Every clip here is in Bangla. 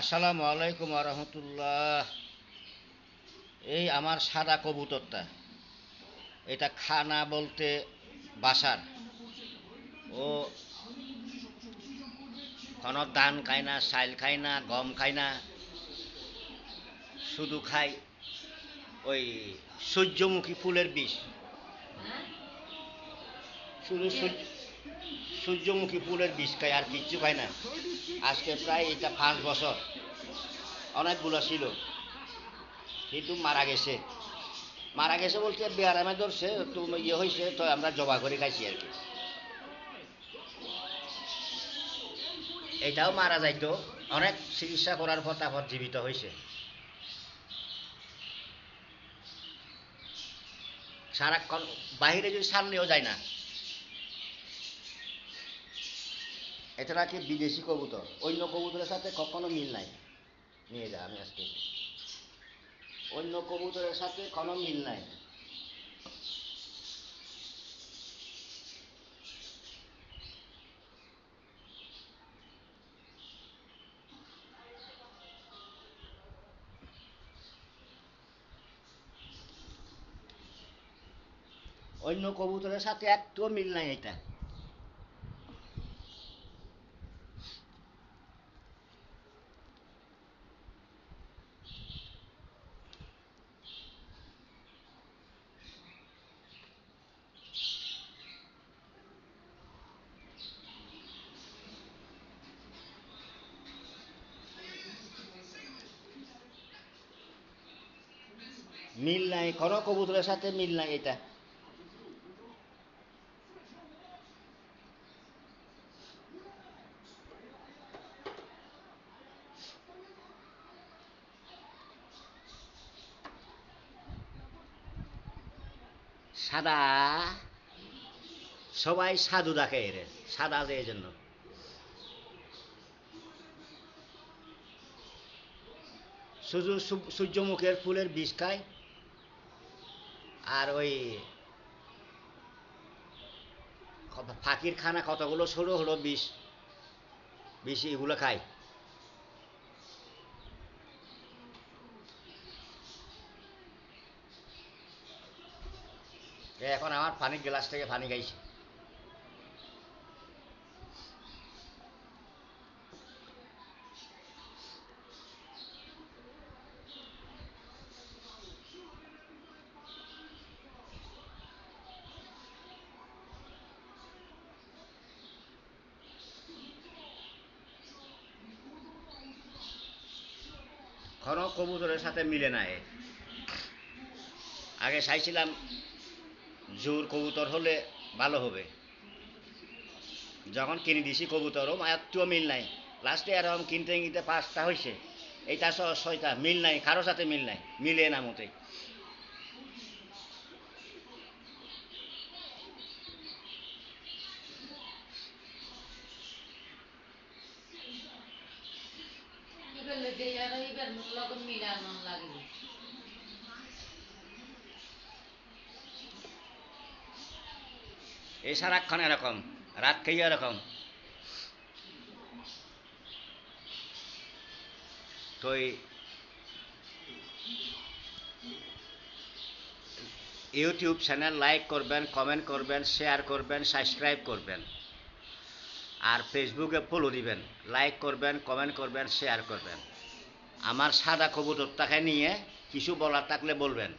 আসসালামু আলাইকুম রহমতুল্লাহ। এই আমার সাদা কবুতরটা, এটা খানা বলতে বাসার। ও কোনো ধান খায় না সাইল খায় না, গম খায় না, শুধু খায় ওই সূর্যমুখী ফুলের বিষ। শুধু সূর্য সূর্যমুখী ফুলের বিষ খায়, আর কিচ্ছু খায় না। আজকে প্রায় এটা পাঁচ বছর। অনেকগুলো ছিল। কিন্তু মারা গেছে। মারা গেছে বলতে বেয়ারামে ধরছে তো ইয়ে হয়েছে, তো আমরা জবা করে খাইছি আর কি। এটাও মারা যাইতো। অনেক চিকিৎসা করার পর তারপর জীবিত হয়েছে। সারাক্ষণ বাহিরে যদি সামনেও যায় না এটা নাকি বিদেশি কবুতর। অন্য কবুতরের সাথে কখনো মিল নাই। নিয়ে যা, আমি আজকে অন্য কবুতরের সাথে কোনো মিল নাই। অন্য কবুতরের সাথে একটুও মিল নাই এটা। মিল নাই কোনো কবুতরের সাথে মিল নাই এটা। সাদা, সবাই সাধু দেখে এর, সাদা যে এই জন্য সূর্যমুখের ফুলের বিষ খায়। আর ওই ফাকির খানা কতগুলো শুরু হলো? বিষ বিষ এগুলো খায় এখন আমার পানির গ্লাস থেকে পানি খাইছে। কোনো কবুতরের সাথে মিলে নাই। আগে চাইছিলাম জোর কবুতর হলে ভালো হবে। যখন কিনে দিছি কবুতরও একটুও মিল নাই। লাস্টে এরকম কিনতে কিনতে পাঁচটা হয়েছে এইটা ছয়টা মিল নাই কারও সাথে মিল নাই, মিলে না মতেই এগুলো যে আর এই সারাক্ষণ এরকম, রাত খেয়ে এরকম। ইউটিউব চ্যানেল লাইক করবেন, কমেন্ট করবেন, শেয়ার করবেন, সাবস্ক্রাইব করবেন। আর ফেসবুকে ফলো দিবেন লাইক করবেন কমেন্ট করবেন, শেয়ার করবেন। আমার সাদা কবুতরটাকে নিয়ে কিছু বলার থাকলে বলবেন।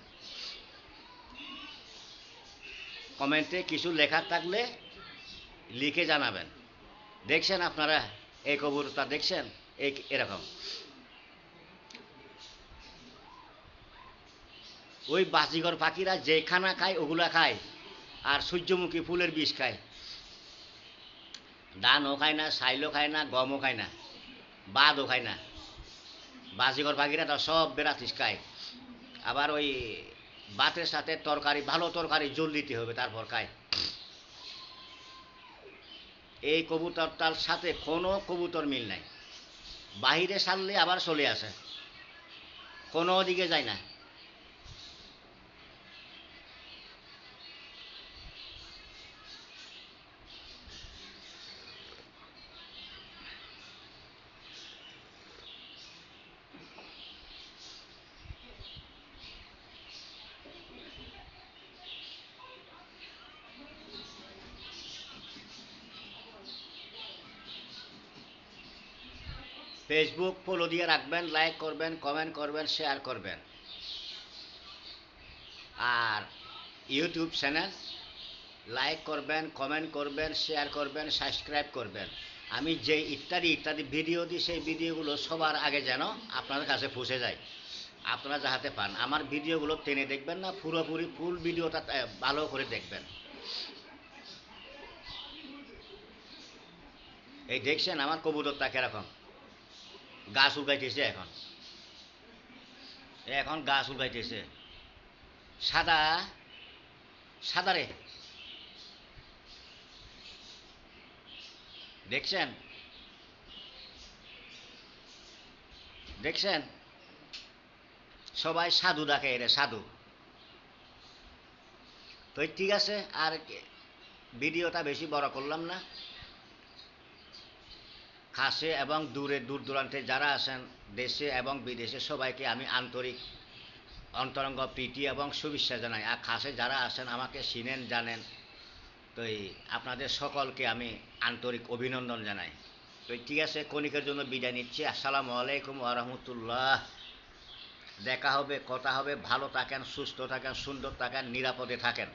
কমেন্টে কিছু লেখার থাকলে লিখে জানাবেন। দেখছেন আপনারা এই কবুতরটা দেখছেন? এই এরকম। ওই বাজিঘর পাখিরা যে খানা খায়, ওগুলা খায়। আর সূর্যমুখী ফুলের বিষ খায়। ধানও খায় না, সাইলও খায় না, গমও খায় না, বাদও খায় না। বাজিঘর পাখিরা তো সব বেড়াতিস খায় আবার ওই ভাতের সাথে তরকারি, ভালো তরকারি জল দিতে হবে তারপর খায় এই কবুতরটার সাথে কোনো কবুতর মিল নাই। বাহিরে সারলে আবার চলে আসে। কোনো দিকে যায় না। ফেসবুক ফলো দিয়ে রাখবেন লাইক করবেন কমেন্ট করবেন শেয়ার করবেন। আর ইউটিউব চ্যানেল লাইক করবেন কমেন্ট করবেন শেয়ার করবেন সাবস্ক্রাইব করবেন। আমি যে ইত্যাদি ইত্যাদি ভিডিও দিই, সেই ভিডিওগুলো সবার আগে যেন আপনাদের কাছে পৌঁছে যায়। আপনারা যাহাতে পান। আমার ভিডিওগুলো টেনে দেখবেন না, পুরোপুরি ফুল ভিডিওটা ভালো করে দেখবেন। এই দেখছেন আমার কবুতরটা কীরকম? গাছ উগাইতেছে এখন। এখন গাছ উগাইতেছে। সাদা সাদা রে। দেখছেন? দেখছেন? সবাই সাধু ডাকে এরে, সাধু। তো ঠিক আছে, আর ভিডিওটা বেশি বড় করলাম না। কাছে এবং দূরে দূর দূরান্তে যারা আছেন, দেশে এবং বিদেশে সবাইকে আমি আন্তরিক অন্তরঙ্গ প্রীতি এবং শুভেচ্ছা জানাই। আর কাছে যারা আছেন, আমাকে চিনেন, জানেন, তো এই আপনাদের সকলকে আমি আন্তরিক অভিনন্দন জানাই। তো ঠিক আছে, কণিকের জন্য বিদায় নিচ্ছি। আসসালামু আলাইকুম আরহামতুল্লাহ দেখা হবে, কথা হবে, ভালো থাকেন, সুস্থ থাকেন, সুন্দর থাকেন, নিরাপদে থাকেন।